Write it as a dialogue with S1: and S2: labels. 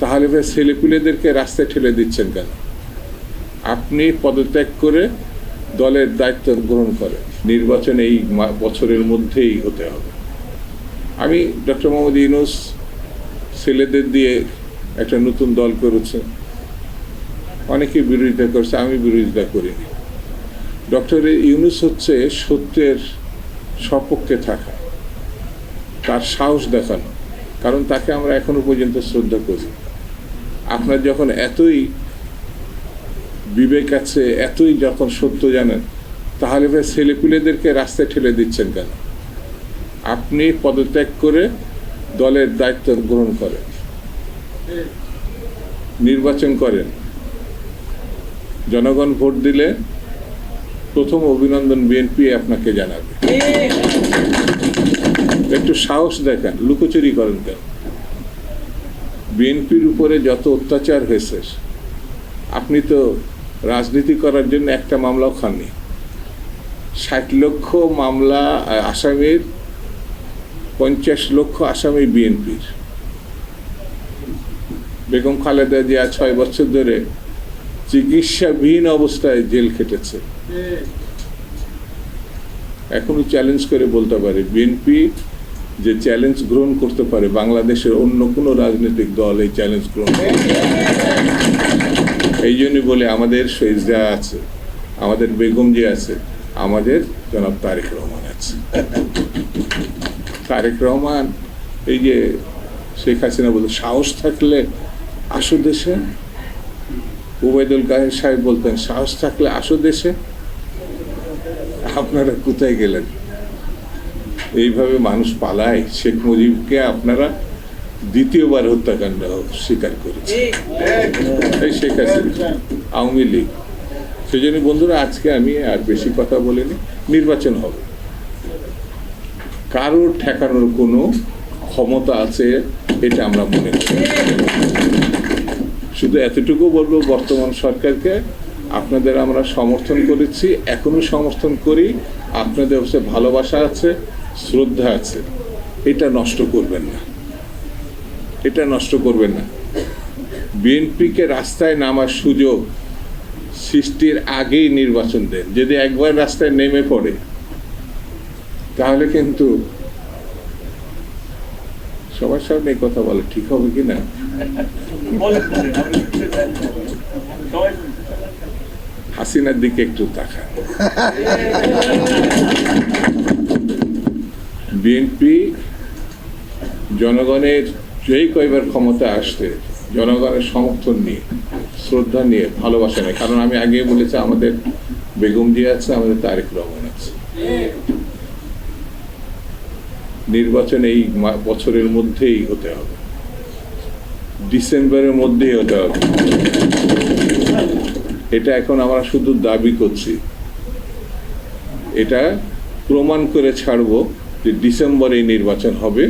S1: তাহলে ছেলেপুলেদেরকে রাস্তায় ঠেলে দিচ্ছেন কেন? আপনি পদত্যাগ করে দলের দায়িত্ব গ্রহণ করেন। নির্বাচন এই বছরের মধ্যেই হতে হবে। আমি ডক্টর মোহাম্মদ ইউনুস ছেলেদের দিয়ে একটা নতুন দল করেছে। অনেকে বিরোধিতা করছে, আমি বিরোধিতা করিনি। ডক্টর ইউনুস হচ্ছে সত্যের সপক্ষে থাকা। তার সাহস দেখানো। কারণ তাকে আমরা এখনও পর্যন্ত শ্রদ্ধা করি। আপনার যখন এতই বিবেক আছে, এতই যখন সত্য জানেন, তাহলে ভাই ছেলেপুলেদেরকে রাস্তায় ঠেলে দিচ্ছেন কেন? আপনি পদত্যাগ করে দলের দায়িত্ব গ্রহণ করেন, নির্বাচন করেন। জনগণ ভোট দিলে প্রথম অভিনন্দন বিএনপি আপনাকে জানাবে। একটু সাহস দেখান, লুকোচুরি করেন কেন? বিএনপির উপরে যত অত্যাচার হয়েছে, আপনি তো রাজনীতি করার জন্য একটা মামলাও খাননি। ষাট লক্ষ মামলা আসামির, পঞ্চাশ লক্ষ আসামি বিএনপির। বেগম খালেদা জিয়া ছয় বছর ধরে চিকিৎসাবিহীন অবস্থায় জেল খেটেছে। এখনও চ্যালেঞ্জ করে বলতে পারে, বিএনপি যে চ্যালেঞ্জ গ্রহণ করতে পারে বাংলাদেশের অন্য কোনো রাজনৈতিক দল এই চ্যালেঞ্জ গ্রহণ। এই জন্যই বলে আমাদের শহীদ আছে, আমাদের বেগম যে আছে, আমাদের জনাব তারেক রহমান আছে তারেক রহমান, এই যে শেখ হাসিনা বলতো সাহস থাকলে আসো দেশে, উবায়দুল কাহের সাহেব বলতেন, সাহস থাকলে আসো দেশে, আপনারা কোথায় গেলেন এইভাবে মানুষ পালায়, শেখ মুজিবকে আপনারা দ্বিতীয়বার হত্যাকাণ্ড স্বীকার করেছে এই শেখ হাসিনা, আওয়ামী লীগ। সেই জন্য বন্ধুরা, আজকে আমি আর বেশি কথা বলিনি, নির্বাচন হবে। কারোর ঠেকানোর কোনো ক্ষমতা আছে এটা আমরা মনে করি শুধু এতটুকু বলব, বর্তমান সরকারকে আপনাদের আমরা সমর্থন করেছি, এখনও সমর্থন করি, আপনাদের হচ্ছে ভালোবাসা আছে শ্রদ্ধা আছে। এটা নষ্ট করবেন না। এটা নষ্ট করবেন না। বিএনপিকে রাস্তায় নামার সুযোগ সৃষ্টির আগেই নির্বাচন দেন। যদি একবার রাস্তায় নেমে পড়ে, তাহলে কিন্তু সবার সামনে কথা বলে ঠিক হবে কি না? হাসিনার দিকে একটু তাকান। বিএনপি জনগণের যেই কয়বার ক্ষমতা আসতে জনগণের সমর্থন নিয়ে, শ্রদ্ধা নিয়ে, ভালোবাসা নেই কারণ আমি আগে বলেছি, আমাদের বেগম জিয়া আছে, আমাদের তারেক রহমান আছে। নির্বাচন এই বছরের মধ্যেই হতে হবে। ডিসেম্বরের মধ্যেই হতে হবে। এটা এখন আমরা শুধু দাবি করছি। এটা প্রমাণ করে ছাড়বো। যে ডিসেম্বরে নির্বাচন হবে